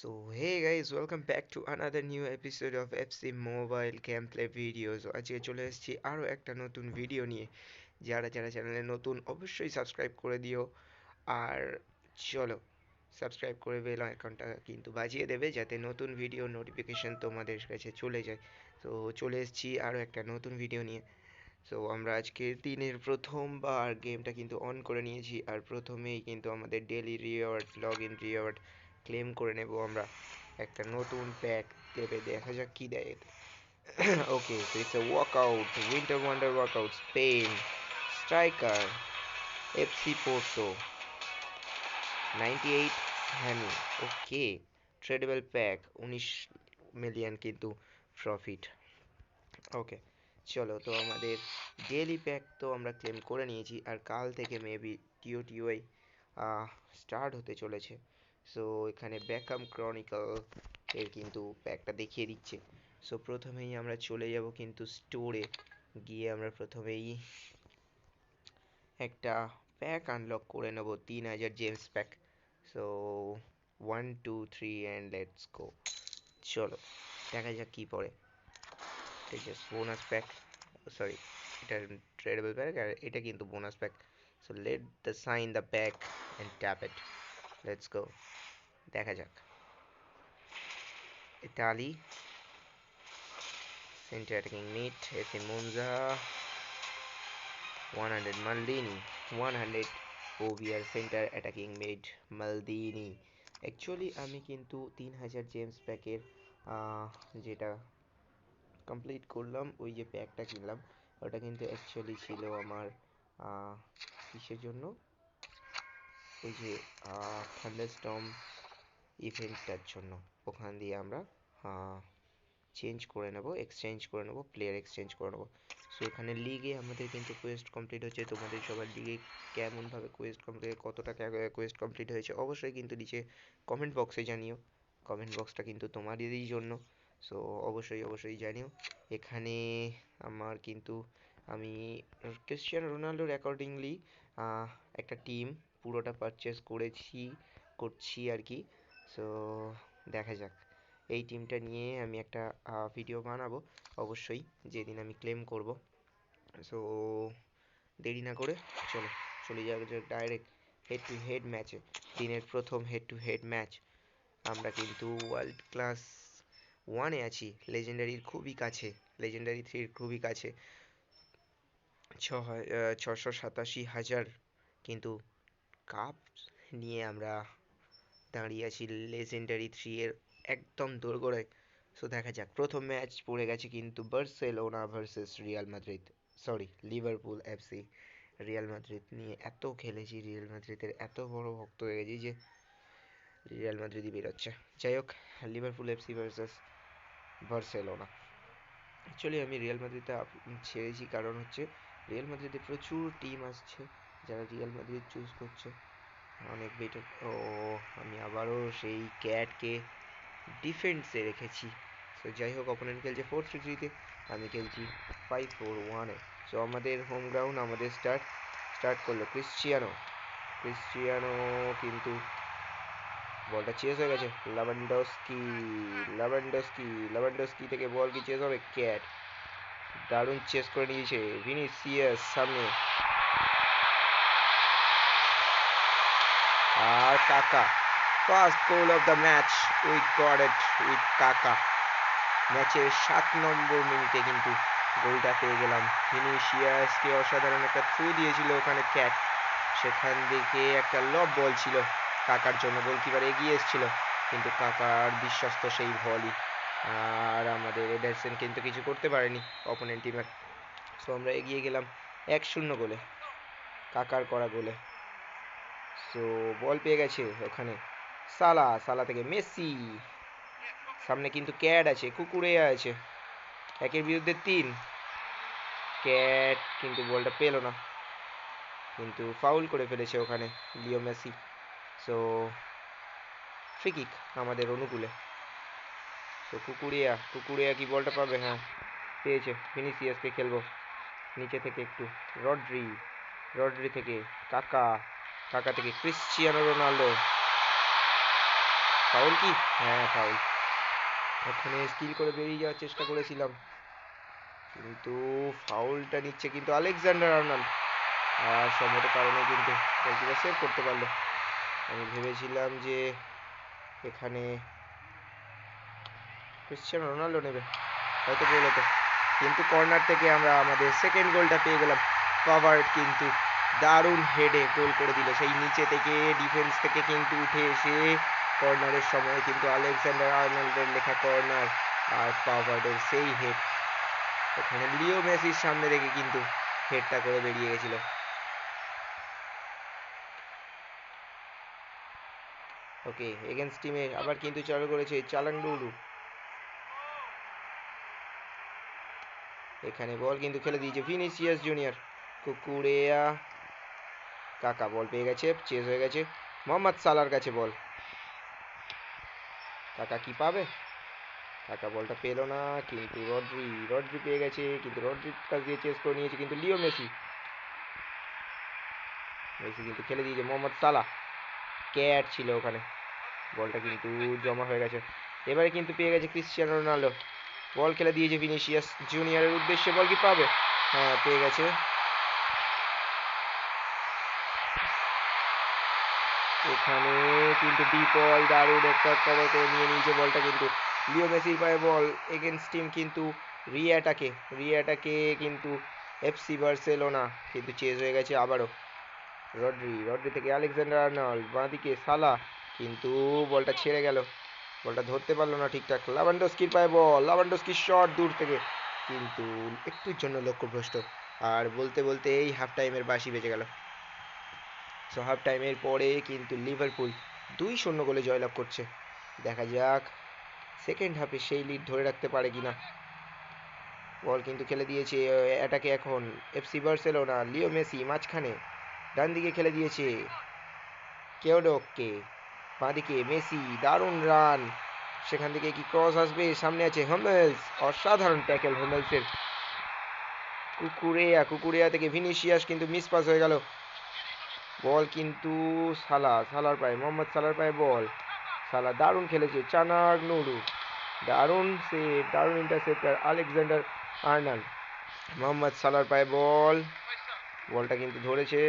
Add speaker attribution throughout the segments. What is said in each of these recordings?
Speaker 1: So hey guys, welcome back to another new episode of FC Mobile Gameplay Videos. আজকে চলে এসেছি আরও একটা নতুন ভিডিও নিয়ে। যারা যারা চ্যানেলে নতুন অবশ্যই সাবস্ক্রাইব করে দিও। আর চলো সাবস্ক্রাইব করে বেল আইকনটা কিন্তু বাজিয়ে দেবে যাতে নতুন ভিডিও নোটিফিকেশন তোমাদের কাছে চলে যায়। তো চলে এসেছি আরও একটা নতুন ভিডিও নিয়ে। সো আমরা আজকে দিনের প্রথমবার গেমটা কিন্তু অন করে নিয়েছি। আর প্রথমেই কিন্তু আমাদের daily reward log in reward claim করে নেব আমরা। একটা নতুন প্যাক দেবে, দেখা যাক কি দেয় ওকে তো it's a workout winter wonder workout Spain striker FC Porto ninety eight হ্যামি okay tradeable pack উনিশ মিলিয়ন কিন্তু প্রফিট ওকে চলো, তো আমাদের ডেলি প্যাক তো আমরা ক্লেম করে নিয়েছি, আর কাল থেকে মেবি টিও টিওআই স্টার্ট হতে চলেছে। সো এখানে ব্যাকাম ক্রনিকল এর কিন্তু প্যাকটা দেখিয়ে দিচ্ছে। সো প্রথমেই আমরা চলে যাব কিন্তু স্টোরে গিয়ে আমরা প্রথমেই একটা প্যাক আনলক করে নেব, তিন হাজার gems pack so one two three and let's go চলো, দেখা যাক কী পড়ে। ঠিক জাস্ট বোনাস প্যাক সরি এটা ট্রেডেবল প্যাক আর এটা কিন্তু bonus pack so let the sign the pack and tap it let's go দেখা যাক। Italy, center attacking mid AC Monza 100 Maldini 100 OVR center attacking mid Maldini actually আমি কিন্তু তিন হাজার জেমস প্যাকের যেটা কমপ্লিট করলাম, ওই যে প্যাকটা কিনলাম, ওটা কিন্তু অ্যাকচুয়ালি ছিল আমার কিসের জন্য? ওই যে থান্ডারস্টর্ম ইভেন্টটার জন্য। ওখান দিয়ে আমরা চেঞ্জ করে নেব এক্সচেঞ্জ করে নেব প্লেয়ার এক্সচেঞ্জ করে নেব। সো এখানে লিগে আমাদের কিন্তু কোয়েস্ট কমপ্লিট হচ্ছে। তোমাদের সবার লিগে কেমনভাবে কোয়েস্ট কমপ্লিট কতটা কোয়েস্ট কমপ্লিট হয়েছে, অবশ্যই কিন্তু নিচে কমেন্ট বক্সে জানিও। কমেন্ট বক্সটা কিন্তু তোমাদেরই জন্য। সো অবশ্যই অবশ্যই জানিও। এখানে আমার কিন্তু, আমি ক্রিশ্চিয়ান রোনাল্ডোর অ্যাকর্ডিংলি একটা টিম পুরোটা পারচেস করেছি, করছি আর কি। সো দেখা যাক। এই টিমটা নিয়ে আমি একটা ভিডিও বানাবো। অবশ্যই যেদিন আমি ক্লেম করব। সো দেরি না করে চলো, চলে যাক ডাইরেক্ট হেড টু হেড ম্যাচে দিনের প্রথম হেড টু হেড ম্যাচ আমরা কিন্তু ওয়ার্ল্ড ক্লাস ওয়ানে আছি। লেজেন্ডারির খুবই কাছে। লেজেন্ডারি থ্রির খুবই কাছে। ছশো সাতাশি হাজার কিন্তু কাপ নিয়ে আমরা দাঁড়িয়ে আছি লেজেন্ডারি থ্রি এর একদম দোরগোড়ায় সো দেখা যাক, প্রথম ম্যাচ পড়ে গেছে কিন্তু Barcelona versus Real Madrid sorry Liverpool FC Real Madrid নিয়ে এত খেলেছি রিয়াল মাদ্রিদের এত বড় ভক্ত হয়ে গেছি যে রিয়াল মাদ্রিদই বেরোচ্ছে। যাই হোক Liverpool FC versus Barcelona actually আমি রিয়াল মাদ্রিদে ছেড়েছি কারণ হচ্ছে রিয়াল মাদ্রিদে প্রচুর টিম আসছে, যারা রিয়াল মাদ্রিদ চুজ করছে। অনেক বেটার ও, আমি আবারও সেই ক্যাটকে ডিফেন্সে রেখেছি। সো যাই হোক অপোনেন্ট খেলছে ফোর থ্রি থ্রিতে আমি খেলছি ফাইভ ফোর ওয়ানে সো আমাদের হোম গ্রাউন্ড আমাদের স্টার্ট স্টার্ট করল ক্রিশ্চিয়ানো ক্রিশ্চিয়ানো কিন্তু বলটা চেস হয়ে গেছে। লাভান্ডস্কি লাভান্ডস্কি লাভান্ডস্কি থেকে বল কি চেস হবে? ক্যাট দারুণ চেস করে নিয়েছে। ভিনিসিয়াস সামনে। আর Kaka first goal of the match we got it with Kaka ম্যাচের সাত নম্বর মিনিটে কিন্তু গোলটা পেয়ে গেলাম। ভিনিসিয়াসকে অসাধারণ একটা থ্রু দিয়েছিল ওখানে ক্যাট সেখান থেকে একটা লব বল ছিল। কাকার জন্য গোলকিপার এগিয়ে এসেছিল। কিন্তু কাকার বিশ্বস্ত সেই বলই আর আমাদের এডারসেন কিন্তু কিছু করতে পারেনি অপোনেন্ট টিমের সো আমরা এগিয়ে গেলাম এক শূন্য গোলে। কাকার করা গোলে। সো বল পেয়ে গেছে ওখানে। সালা সালা থেকে মেসি। সামনে কিন্তু ক্যাট আছে, কুকুরে আছে। একের বিরুদ্ধে তিন। ক্যাট কিন্তু বলটা পেল না। কিন্তু ফাউল করে ফেলেছে ওখানে লিও মেসি। সো ফ্রিকিক আমাদের অনুকূলে। তো কুকুরিয়া কুকুরিয়া কি বলটা পাবে? হ্যাঁ পেয়েছে। ভিনিসিয়াসকে খেলব। নিচে থেকে একটু রড্রি। রড্রি থেকে কাকা। কাকা থেকে ক্রিশ্চিয়ানো রোনাল্ডো ফাউল কি? হ্যাঁ ফাউল। ওখানে স্কিল করে বেরিয়ে যাওয়ার চেষ্টা করেছিলাম। কিন্তু ফাউলটা নিচ্ছে কিন্তু আলেকজান্ডার আর্নল্ড। আর সম্মত কারণে কিন্তু গোলকিপার সেভ করতে পারল। আমি ভেবেছিলাম যে এখানে ক্রিশ্চিয়ানো রোনাল্ডো নেবে। হয়তো গোল হতো। কিন্তু কর্নার থেকে আমরা আমাদের সেকেন্ড গোলটা পেয়ে গেলাম। পাভার্ড কিন্তু দারুণ হেডে গোল করে দিল। সেই নিচে থেকে ডিফেন্স থেকে কিন্তু উঠে এসে কর্নারের সময় কিন্তু আলেকজান্ডার আর্নল্ডের লেখা কর্নার আর পাভার্ডের সেই হেড ওখানে লিও মেসির সামনে রেখে কিন্তু হেডটা করে বেরিয়ে গেছিল। ওকে এগেন্স টিমে আবার কিন্তু চালু করেছে চালাংডুলু এখানে বল কিন্তু খেলে দিয়েছে ভিনিসিয়াস জুনিয়র কুকুরেয়া কাকা বল পেয়ে গেছে চেজ হয়ে গেছে। মোহাম্মদ সালার কাছে বল। কাকা কি পাবে? কাকা বলটা পেল না, কিন্তু রড্রি রড্রি পেয়ে গেছে, কিন্তু রড্রির কাছ দিয়ে চেস করে নিয়েছে কিন্তু লিও মেসি। মেসি কিন্তু খেলে দিয়েছে মোহাম্মদ সালা ক্যাট ছিল ওখানে। বলটা কিন্তু জমা হয়ে গেছে। এবারে কিন্তু পেয়ে গেছে ক্রিশ্চিয়ানো রোনাল্ডো বল খেলে দিয়েছে ভিনিসিয়াস জুনিয়রের উদ্দেশ্যে বল কি পাবে? হ্যাঁ পেয়ে গেছে। এখানে কিন্তু ডিপল দারুণ একটা কভার করে নিয়ে নিয়েছে বলটা কিন্তু। লিও মেসির পায়ে বল এগেনস্ট টিম কিন্তু রি অ্যাটাকে রি অ্যাটাকে কিন্তু এফসি বার্সেলোনা কিন্তু চেজ হয়ে গেছে আবারও। রড্রি রড্রি থেকে আলেকজান্ডার আর্নল্ড, বাঁদিকে সালা কিন্তু বলটা ছেড়ে গেল। বলটা ধরতে পারল না ঠিকঠাক। লাভান্ডোস্কির পায়ে বল, লাভান্ডোস্কির শট দূর থেকে কিন্তু একটুর জন্য লক্ষ্যভ্রষ্ট। আর বলতে বলতে এই হাফ টাইমের বাসি বেজে গেল। সো হাফ টাইমের পরে কিন্তু লিভারপুল দুই শূন্য গোলে জয়লাভ করছে। দেখা যাক সেকেন্ড হাফে সেই লিড ধরে রাখতে পারে কিনা। বল কিন্তু খেলে দিয়েছে এটাকে এখন এফসি বার্সেলোনা লিও মেসি মাঝখানে ডান দিকে খেলে দিয়েছে কেওডককে বাঁদিকে মেসি দারুণ রান সেখান থেকে কি ক্রস আসবে? সামনে আছে হোমেলস অসাধারণ ট্যাকেল হোমেলসের কুকুরেয়া কুকুরেয়া থেকে ভিনিসিয়াস কিন্তু মিস পাস হয়ে গেল। বল কিন্তু সালা, সালার পায়ে, মোহাম্মদ সালার পায়ে বল। সালা দারুণ খেলেছে, চানাক নুরু দারুণ সে দারুণ ইন্টারসেপ্টার আলেকজান্ডার আর্নাল্ড। মোহাম্মদ সালার পায়ে বল। বলটা কিন্তু ধরেছে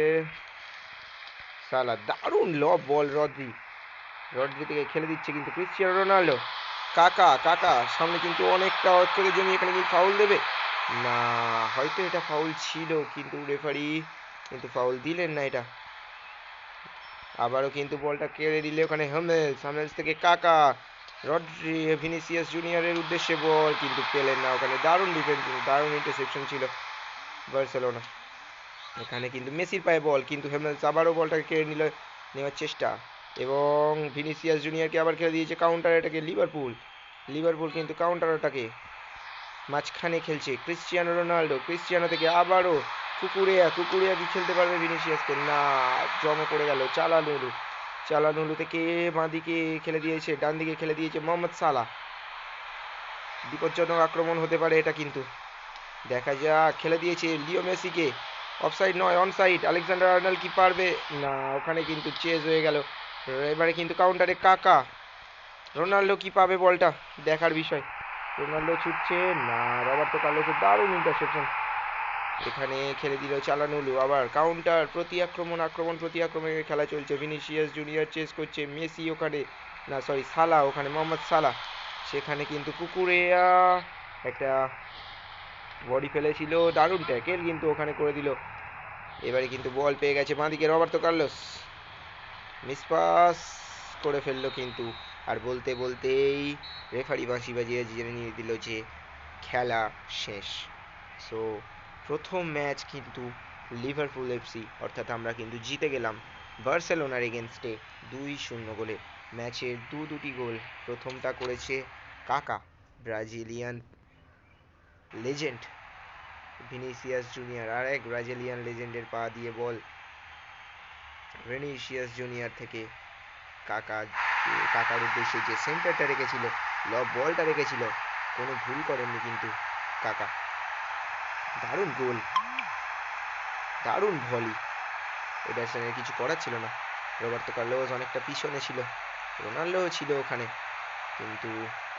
Speaker 1: সালা। দারুণ লব বল রদ্রি। রড্রি থেকে খেলে দিচ্ছে কিন্তু ক্রিশ্চিয়ানো রোনাল্ডো। কাকা কাকা, সামনে কিন্তু অনেকটা অর্থকে জমি, এখানে কিন্তু ফাউল দেবে? না, হয়তো এটা ফাউল ছিল কিন্তু রেফারি কিন্তু ফাউল দিলেন না এটা। আবারও কিন্তু বলটা কেড়ে দিলে ওখানে হেমেলস হেমেলস থেকে কাকা, রড্রি, ভিনিসিয়াস জুনিয়রের উদ্দেশ্যে বল, কিন্তু পেলেন না ওখানে। দারুণ ডিফেন্স দারুণ ইন্টারসেপশন ছিল বার্সেলোনা। এখানে কিন্তু মেসির পায়ে বল, কিন্তু হেমেলস আবারও বলটাকে কেড়ে নিল, নেওয়ার চেষ্টা। এবং ভিনিসিয়াস জুনিয়রকে আবার খেলে দিয়েছে কাউন্টার অ্যাটাকে লিভারপুল। লিভারপুল কিন্তু কাউন্টার অ্যাটাকে মাঝখানে খেলছে ক্রিশ্চিয়ানো রোনাল্ডো। ক্রিশ্চিয়ানো থেকে আবারও কুকুরিয়া কুকুরিয়া কি খেলতে পারবে ভিনিসিয়াসকে? না, জমা পড়ে গেল। চালানুলু। চালানুলু থেকে বাঁদিকে খেলে দিয়েছে? ডান দিকে খেলে দিয়েছে মোহাম্মদ সালা বিপজ্জনক আক্রমণ হতে পারে এটা কিন্তু। দেখা যাক, খেলে দিয়েছে লিও মেসিকে। অফসাইড নয়, অনসাইড। আলেকজান্ডার আর্নাল্ড কি পারবে? না, ওখানে কিন্তু চেজ হয়ে গেল। এবারে কিন্তু কাউন্টারে কাকা। রোনাল্ডো কি পাবে বলটা? দেখার বিষয়। রোনাল্ডো ছুটছে। না, রবার্তো কার্লোসের দারুণ ইন্টারসেপশন এখানে খেলে দিল চালানুলু। আবার কাউন্টার প্রতি আক্রমণ আক্রমণ প্রতি আক্রমণের খেলা চলছে। ভিনিসিয়াস জুনিয়র চেস করছে, মেসি ওখানে, না সরি সালা ওখানে মোহাম্মদ সালা সেখানে কিন্তু কুকুরেয়া একটা বডি ফেলেছিল, দারুণ ট্যাকেল কিন্তু ওখানে করে দিল। এবারে কিন্তু বল পেয়ে গেছে বাঁদিকে রবার্তো কার্লোস। মিসপাস করে ফেলল কিন্তু। আর বলতে বলতেই রেফারি বাঁশি বাজিয়ে জেনে নিয়ে দিল যে, খেলা শেষ। সো প্রথম ম্যাচ কিন্তু লিভারপুল এফসি, অর্থাৎ আমরা কিন্তু জিতে গেলাম বার্সেলোনার এগেনস্টে দুই শূন্য গোলে। ম্যাচের দু দুটি গোল প্রথমটা করেছে Kaka, Brazilian legend Vinicius junior, আর এক ব্রাজিলিয়ান লেজেন্ডের পা দিয়ে বল ভিনিসিয়াস জুনিয়র থেকে কাকা, কাকার উদ্দেশ্যে যে সেন্টারটা রেখেছিল, লব বলটা রেখেছিল, কোনো ভুল করেননি কিন্তু কাকা। দারুণ গোল। দারুণ ভলি এ ব্যাটসম্যানের কিছু করার ছিল না। রবার্তো কার্লোস অনেকটা পিছনে ছিল। রোনাল্ডো ছিল ওখানে। কিন্তু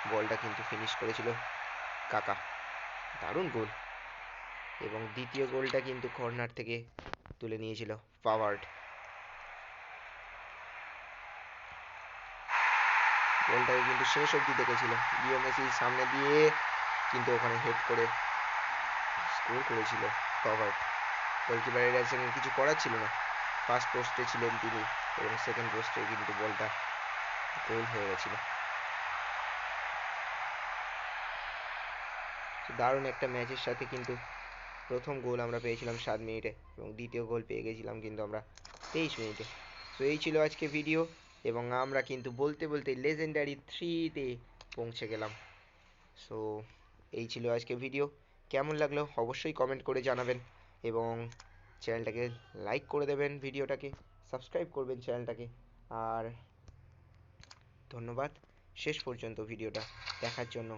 Speaker 1: বলটা কিন্তু ফিনিশ করেছিল কাকা। দারুণ গোল। এবং দ্বিতীয় গোলটা কিন্তু কর্নার থেকে তুলে নিয়েছিল পাওয়ার্ড গোলটাকে কিন্তু শেষ অবধি দেখেছিল। লিও মেসির সামনে দিয়ে কিন্তু ওখানে হেড করে স্কোর করেছিল পাওয়ার্ড গোলকিপারের সঙ্গে কিছু করার ছিল না। ফার্স্ট পোস্টে ছিলেন তিনি এবং সেকেন্ড পোস্টে কিন্তু বলটা গোল হয়ে গেছিল। দারুণ একটা ম্যাচের সাথে কিন্তু প্রথম গোল আমরা পেয়েছিলাম সাত মিনিটে এবং দ্বিতীয় গোল পেয়ে গেছিলাম কিন্তু আমরা তেইশ মিনিটে। সো এই ছিল আজকে ভিডিও এবং আমরা কিন্তু বলতে বলতে লেজেন্ডারি থ্রিতে পৌঁছে গেলাম। সো এই ছিল আজকে ভিডিও কেমন লাগল অবশ্যই কমেন্ট করে জানাবেন এবং চ্যানেলটাকে লাইক করে দেবেন ভিডিওটাকে সাবস্ক্রাইব করবেন চ্যানেলটাকে আর ধন্যবাদ। শেষ পর্যন্ত ভিডিওটা দেখার জন্য।